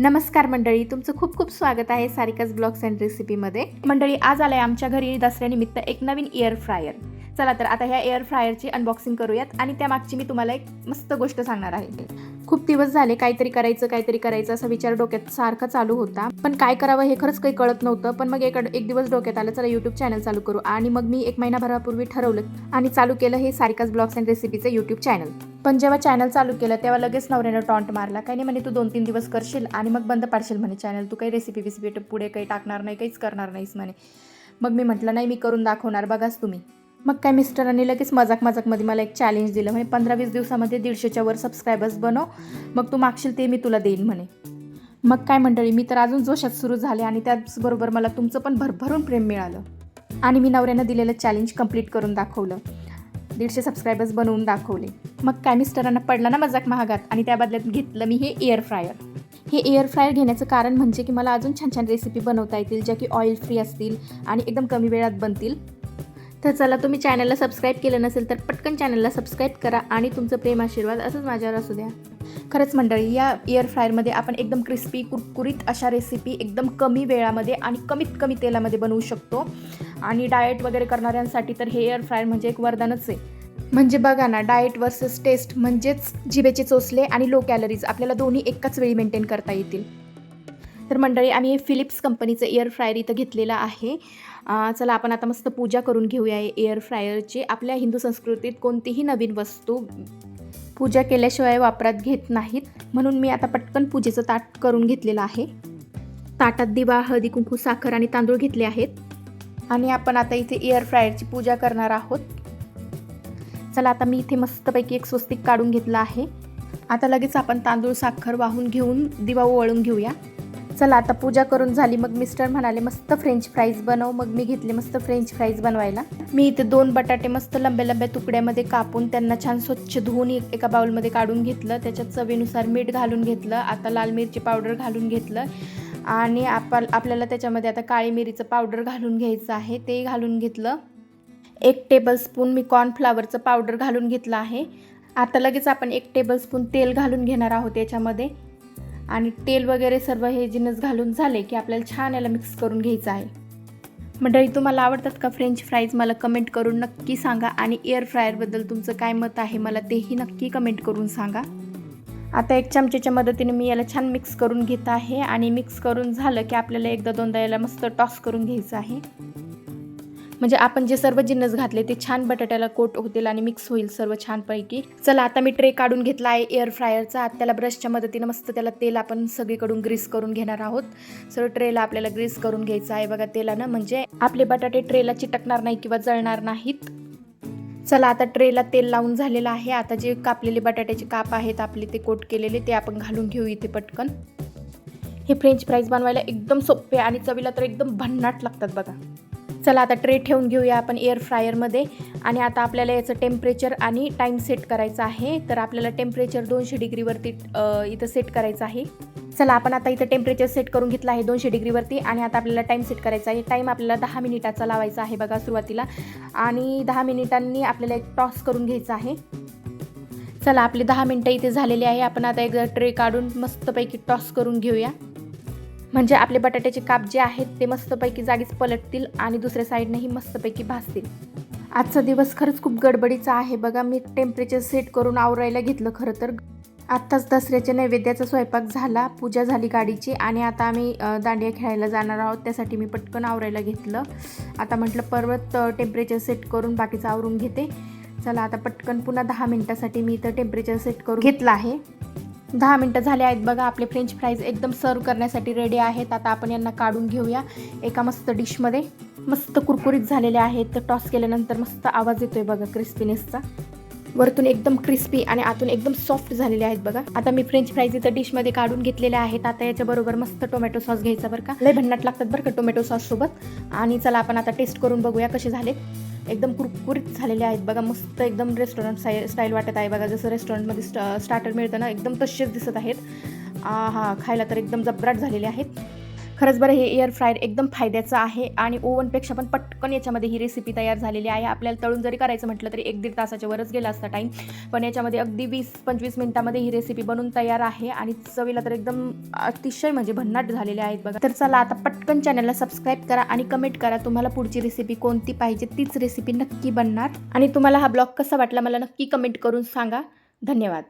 नमस्कार मंडळी तुमचं खूप खूप स्वागत आहे सारिकाज ब्लॉग्स अँड रेसिपीमध्ये. मंडळी आज आलाय आमच्या घरी दसऱ्यानिमित्त एक नवीन एअर फ्रायर चला तर आता ह्या एअर फ्रायरची अनबॉक्सिंग करूयात. आणि त्यामागची मी तुम्हाला एक मस्त गोष्ट सांगणार आहे. खूप दिवस झाले काहीतरी करायचं काहीतरी करायचं असा विचार डोक्यात सारखा चालू होता. पण काय करावं हे खरंच काही कळत नव्हतं. पण मग एक एक दिवस डोक्यात आलं चला यूट्यूब चॅनल चालू करू. आणि मग मी एक महिनाभरापूर्वी ठरवलं आणि चालू केलं हे सारिकाज ब्लॉग्स अँड रेसिपीचं यूट्यूब चॅनल पण जेव्हा चॅनल चालू केलं तेव्हा लगेच नवऱ्यानं टॉन्ट मारला. काही नाही म्हणे तू दोन तीन दिवस करशील आणि मग बंद पाडशील म्हणे चॅनल तू काही रेसिपी बिसिपी पुढे काही टाकणार नाही काहीच करणार नाहीस म्हणे. मग मी म्हटलं नाही मी करून दाखवणार. बघाच तुम्ही. मग काय मिस्टरांनी लगेच मजाक मजाकमध्ये मला एक चॅलेंज दिलं. म्हणजे पंधरा वीस दिवसामध्ये दीडशेच्या वर सबस्क्रायबर्स बनव. मग तू मागशील ते मी तुला देईन म्हणे. मग काय मंडळी मी तर अजून जोशात सुरू झाले आणि त्याचबरोबर मला तुमचं पण भरभरून प्रेम मिळालं. आणि मी नवऱ्यानं दिलेलं चॅलेंज कंप्लीट करून दाखवलं. दीडशे सबस्क्रायबर्स बनवून दाखवले. मग काय मिस्टरांना पडला ना मजाक महागात आणि त्या बदल्यात घेतलं मी हे एअर फ्रायर हे एअर फ्रायर घेण्याचं कारण म्हणजे की मला अजून छान छान रेसिपी बनवता येतील ज्या की ऑइल फ्री असतील आणि एकदम कमी वेळात बनतील. तर चला तुम्ही चॅनलला सबस्क्राईब केलं नसेल तर पटकन चॅनलला सबस्क्राईब करा आणि तुमचं प्रेम आशीर्वाद असंच माझ्यावर असू द्या. खरंच मंडळी या एअर फ्रायरमध्ये आपण एकदम क्रिस्पी कुरकुरीत अशा रेसिपी एकदम कमी वेळामध्ये आणि कमीत कमी तेलामध्ये बनवू शकतो. आणि डाएट वगैरे करणाऱ्यांसाठी तर हे एअर फ्रायर म्हणजे एक वरदानच आहे. म्हणजे बघा ना डाएट वर्सेस टेस्ट म्हणजेच जिभेचे चोचले आणि लो कॅलरीज आपल्याला दोन्ही एकाच वेळी मेंटेन करता येतील. तर मंडळी आम्ही हे फिलिप्स कंपनीचं एअर फ्रायर इथं घेतलेलं आहे. चला आपण आता मस्त पूजा करून घेऊया एअर फ्रायरची आपल्या हिंदू संस्कृतीत कोणतीही नवीन वस्तू पूजा केल्याशिवाय वापरात घेत नाहीत. म्हणून मी आता पटकन पूजेचं ताट करून घेतलेलं आहे. ताटात दिवा हळदी कुंकू साखर आणि तांदूळ घेतले आहेत. आणि आपण आता इथे एअर फ्रायरची पूजा करणार आहोत. चला आता मी इथे मस्तपैकी एक स्वस्तिक काढून घेतला आहे. आता लगेच आपण तांदूळ साखर वाहून घेऊन दिवा ओवाळून घेऊया. चला आता पूजा करून झाली. मग मिस्टर म्हणाले मस्त फ्रेंच फ्राईज बनव. मग मी घेतले मस्त फ्रेंच फ्राईज बनवायला. मी इथे दोन बटाटे मस्त लंब्या लंब्या तुकड्यामध्ये कापून त्यांना छान स्वच्छ धुवून एक- एका बाउलमध्ये काढून घेतलं. त्याच्यात चवीनुसार मीठ घालून घेतलं. आता लाल मिरची पावडर घालून घेतलं. आणि आपण आपल्याला त्याच्यामध्ये आता काळी मिरीचं पावडर घालून घ्यायचं आहे. ते घालून घेतलं. एक टेबलस्पून मी कॉर्नफ्लावरचं पावडर घालून घेतलं आहे. आता लगेच आपण एक टेबलस्पून तेल घालून घेणार आहोत याच्यामध्ये. आणि तेल वगैरे सर्व हे जिन्नस घालून झाले की आपल्याला छान याला मिक्स करून घ्यायचं आहे. मंडळी तुम्हाला आवडतात का फ्रेंच फ्राईज मला कमेंट करून नक्की सांगा आणि एअर फ्रायरबद्दल तुमचं काय मत आहे मला तेही नक्की कमेंट करून सांगा. आता एक चमचेच्या मदतीने मी याला छान मिक्स करून घेत आहे आणि मिक्स करून झालं की आपल्याला एकदा दोनदा याला मस्त टॉस करून घ्यायचं आहे. म्हणजे आपण जे सर्व जिन्नस घातले ते छान बटाट्याला कोट होतील आणि मिक्स होईल सर्व छानपैकी. चला आता मी ट्रे काढून घेतला आहे एअर फ्रायरचा त्याला ब्रशच्या मदतीनं मस्त त्याला तेल आपण सगळीकडून ग्रीस करून घेणार आहोत. सर्व ट्रेला आपल्याला ग्रीस करून घ्यायचं आहे. बघा तेलानं म्हणजे आपले बटाटे ट्रेला चिटकणार नाही किंवा जळणार नाहीत. चला आता ट्रेला तेल लावून झालेलं आहे. आता जे कापलेले बटाट्याचे काप आहेत आपले ते कोट केलेले ते आपण घालून घेऊ इथे पटकन. हे फ्रेंच फ्राईज बनवायला एकदम सोपे आणि चवीला तर एकदम भन्नाट लागतात बघा. चला आता ट्रे ठेवून घेऊया आपण एअर फ्रायरमध्ये आणि आता आपल्याला याचं टेम्परेचर आणि टाईम सेट करायचं आहे. तर आपल्याला टेम्परेचर दोनशे डिग्रीवरती इथं सेट करायचं आहे. चला आपण आता इथं टेम्परेचर सेट करून घेतलं आहे दोनशे डिग्रीवरती आणि आता आपल्याला टाईम सेट करायचा आहे. टाईम आपल्याला दहा मिनिटाचा लावायचा आहे बघा सुरुवातीला. आणि दहा मिनिटांनी आपल्याला एक टॉस करून घ्यायचा आहे. चला आपले दहा मिनटं इथे झालेले आहे. आपण आता एक ट्रे काढून मस्तपैकी टॉस करून घेऊया. म्हणजे आपले बटाट्याचे काप जे आहेत ते मस्तपैकी जागीच पलटतील आणि दुसऱ्या साईडनेही मस्तपैकी भाजतील. आजचा दिवस खरंच खूप गडबडीचा आहे बघा. मी टेम्परेचर सेट करून आवरायला घेतलं खरं तर. आत्ताच दसऱ्याच्या नैवेद्याचा स्वयंपाक झाला पूजा झाली गाडीची आणि आता आम्ही दांडिया खेळायला जाणार आहोत. त्यासाठी मी पटकन आवरायला घेतलं. आता म्हटलं परत टेम्परेचर सेट करून बाकीचं आवरून घेते. चला आता पटकन पुन्हा दहा मिनटासाठी मी इथं टेम्परेचर सेट करून घेतलं आहे. दहा मिनटं झाले आहेत बघा आपले फ्रेंच फ्राईज एकदम सर्व करण्यासाठी रेडी आहेत. आता आपण यांना काढून घेऊया. एका मस्त डिशमध्ये मस्त कुरकुरीत झालेले आहेत. तर टॉस केल्यानंतर मस्त आवाज येतोय बघा क्रिस्पीनेसचा वरतून एकदम क्रिस्पी आणि आतून एकदम सॉफ्ट झालेले आहेत बघा. आता मी फ्रेंच फ्राईज इथं डिशमध्ये काढून घेतलेले आहेत. आता याच्याबरोबर मस्त टोमॅटो सॉस घ्यायचा बरं का. लय भन्नाट लागतात बरं का टोमॅटो सॉस सोबत. आणि चला आपण आता टेस्ट करून बघूया कसे झाले एकदम कुरकुरीत झालेले आहेत. बघा मस्त एकदम रेस्टॉरंट साय स्टाईल वाटत आहे. बघा जसं रेस्टॉरंटमध्ये स्टा स्टार्टर मिळतं ना एकदम तसेच दिसत आहेत. हा खायला तर एकदम जबराट झालेले आहेत. खरंच बरं हे एअर फ्रायर एकदम फायद्याचं आहे आणि ओव्हनपेक्षा पण पटकन याच्यामध्ये ही रेसिपी तयार झालेली आहे. आपल्याला तळून जरी करायचं म्हटलं तरी एक दीड तासाच्या वरच गेला असता टाईम पण याच्यामध्ये अगदी वीस पंचवीस मिनिटामध्ये ही रेसिपी बनून तयार आहे आणि चवीला तर एकदम अतिशय म्हणजे भन्नाट झालेले आहेत बघा. तर चला आता पटकन चॅनलला सबस्क्राईब करा आणि कमेंट करा तुम्हाला पुढची रेसिपी कोणती पाहिजे तीच रेसिपी नक्की बनणार. आणि तुम्हाला हा ब्लॉग कसा वाटला मला नक्की कमेंट करून सांगा. धन्यवाद.